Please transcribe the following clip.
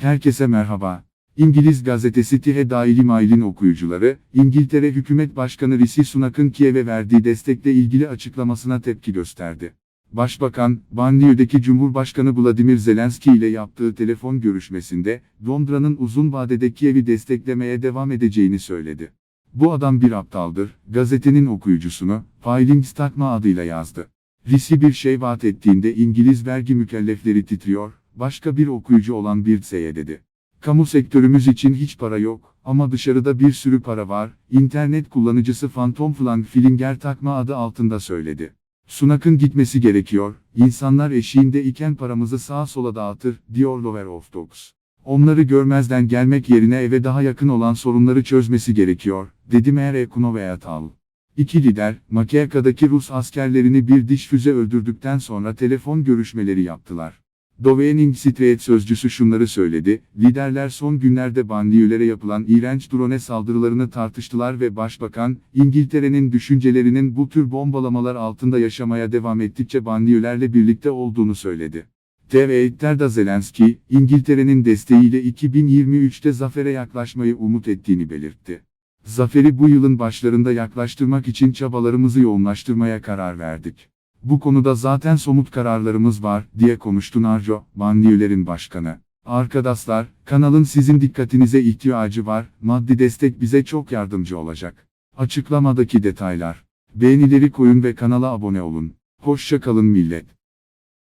Herkese merhaba. İngiliz gazetesi The Daily Mail'in okuyucuları, İngiltere Hükümet Başkanı Rishi Sunak'ın Kiev'e verdiği destekle ilgili açıklamasına tepki gösterdi. Başbakan, banliyödeki Cumhurbaşkanı Vladimir Zelenski ile yaptığı telefon görüşmesinde, Londra'nın uzun vadede Kiev'i desteklemeye devam edeceğini söyledi. Bu adam bir aptaldır, gazetenin okuyucusunu, Filing Stakma adıyla yazdı. Rishi bir şey vaat ettiğinde İngiliz vergi mükellefleri titriyor, başka bir okuyucu olan Birdsey'e dedi. Kamu sektörümüz için hiç para yok, ama dışarıda bir sürü para var, internet kullanıcısı Phantom Flang Filinger takma adı altında söyledi. Sunak'ın gitmesi gerekiyor, insanlar eşiğinde iken paramızı sağa sola dağıtır, diyor Lover of Dogs. Onları görmezden gelmek yerine eve daha yakın olan sorunları çözmesi gerekiyor, dedi Mer Ekunoveyatal. İki lider, Makeaka'daki Rus askerlerini bir diş füze öldürdükten sonra telefon görüşmeleri yaptılar. Downing Street sözcüsü şunları söyledi, liderler son günlerde banliyölere yapılan iğrenç drone saldırılarını tartıştılar ve Başbakan, İngiltere'nin düşüncelerinin bu tür bombalamalar altında yaşamaya devam ettikçe banliyölerle birlikte olduğunu söyledi. TV8'lerde Zelenski, İngiltere'nin desteğiyle 2023'te zafere yaklaşmayı umut ettiğini belirtti. Zaferi bu yılın başlarında yaklaştırmak için çabalarımızı yoğunlaştırmaya karar verdik. Bu konuda zaten somut kararlarımız var, diye konuştu Narjo, banliyölerin başkanı. Arkadaşlar, kanalın sizin dikkatinize ihtiyacı var, maddi destek bize çok yardımcı olacak. Açıklamadaki detaylar. Beğenileri koyun ve kanala abone olun. Hoşça kalın millet.